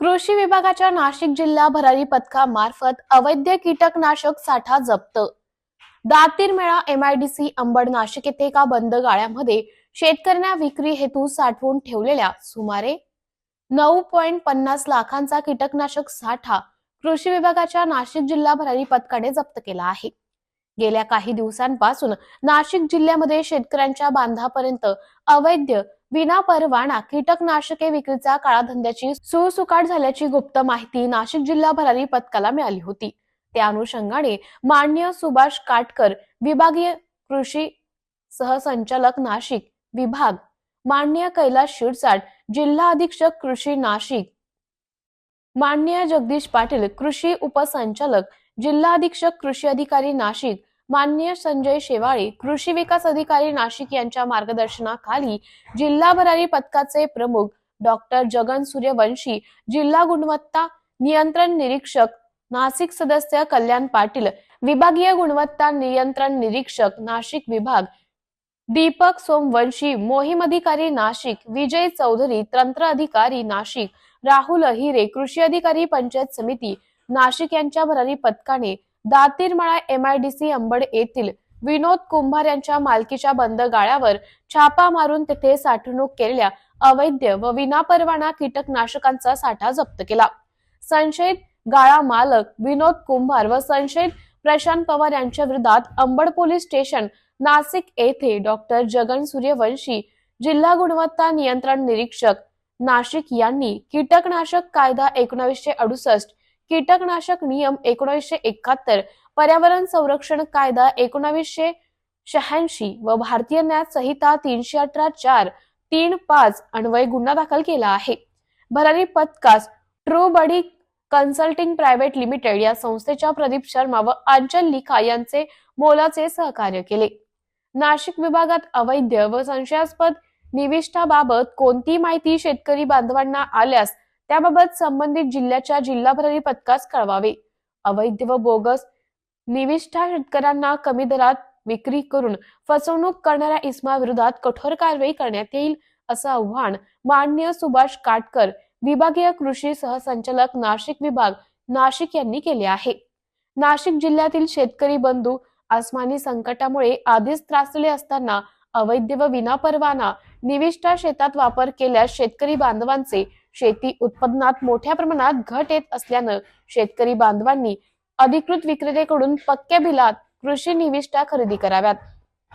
कृषी विभागाच्या नाशिक जिल्हा भरारी पथकामार्फत अवैध कीटकनाशक साठा जप्त. दातीरमेळा एमआयडीसी अंबड नाशिक येथे एका बंद गाळ्यामध्ये शेतकऱ्यांना विक्री हेतू साठवून ठेवलेल्या सुमारे नऊ पॉईंट पन्नास लाखांचा कीटकनाशक साठा कृषी विभागाच्या नाशिक जिल्हा भरारी पथकाने जप्त केला आहे. गेल्या काही दिवसांपासून नाशिक जिल्ह्यामध्ये शेतकऱ्यांच्या बांधापर्यंत अवैध विना परवाना कीटकनाशके विक्रीचा काळाधंद्याची सुळसुकाट झाल्याची गुप्त माहिती नाशिक जिल्हा भरारी पथकाला मिळाली होती. त्या अनुषंगाने मान्य सुभाष काटकर विभागीय कृषी सहसंचालक नाशिक विभाग मान्य कैलास शिरसाट जिल्हा अधीक्षक कृषी नाशिक माननीय जगदीश पाटील कृषी उपसंचालक जिल्हा अधीक्षक कृषी अधिकारी नाशिक माननीय संजय शेवाळे कृषी विकास अधिकारी नाशिक यांच्या मार्गदर्शनाखाली जिल्हा भरारी पथकाचे प्रमुख डॉक्टर जगन सूर्यवंशी जिल्हा गुणवत्ता नियंत्रण निरीक्षक नाशिक सदस्य कल्याण पाटील विभागीय गुणवत्ता नियंत्रण निरीक्षक नाशिक विभाग दीपक सोमवंशी मोहीम अधिकारी नाशिक विजय चौधरी तंत्र अधिकारी नाशिक राहुल अहिरे कृषी अधिकारी पंचायत समिती नाशिक यांच्या भरारी पथकाने दातीरमळा एमआयडीसी अंबड येथील विनोद कुंभार यांच्या मालकीच्या बंद गाळ्यावर छापा मारून तेथे साठवणूक केलेल्या अवैध व विनापरवाना कीटकनाशकांचा साठा जप्त केला. संशयित गाळा मालक विनोद कुंभार व संशयित प्रशांत पवार यांच्या विरोधात अंबड पोलीस स्टेशन नाशिक येथे डॉक्टर जगन सूर्यवंशी जिल्हा गुणवत्ता नियंत्रण निरीक्षक नाशिक यांनी कीटकनाशक कायदा एकोणावीसशे अडुसष्ट कीटकनाशक नियम एकोणीसशे एकाहत्तर पर्यावरण संरक्षण कायदा एकोणावीसशे शहाऐंशी व भारतीय न्याय संहिता तीनशे अठरा चार तीन पाच अन्वय गुन्हा दाखल केला आहे. भरारी पथकास true buddy consulting private limited या संस्थेच्या प्रदीप शर्मा व अंचल लिखा यांचे मोलाचे सहकार्य केले. नाशिक विभागात अवैध व संशयास्पद निविष्ठाबाबत कोणती माहिती शेतकरी बांधवांना आल्यास त्याबाबत संबंधित जिल्ह्याच्या जिल्हाभरारी पथकास कळवावे. अवैध व बोगस निविष्ठा शेतकऱ्यांना कमी दरात विक्री करून फसवणूक करणाऱ्या इस्मा विरोधात कठोर कारवाई करण्यात येईल असं आव्हान माननीय सुभाष काटकर विभागीय कृषी सहसंचालक नाशिक विभाग नाशिक यांनी केले आहे. नाशिक जिल्ह्यातील शेतकरी बंधू आसमानी संकटामुळे आधीच त्रासले असताना अवैध व विनापरवाना निविष्ठा शेतात वापर केल्यास शेतकरी बांधवांचे शेती उत्पादनात मोठ्या प्रमाणात घट येत असल्यानं शेतकरी बांधवांनी अधिकृत विक्रेतेकडून पक्क्या बिलात कृषी निविष्ठा खरेदी कराव्यात.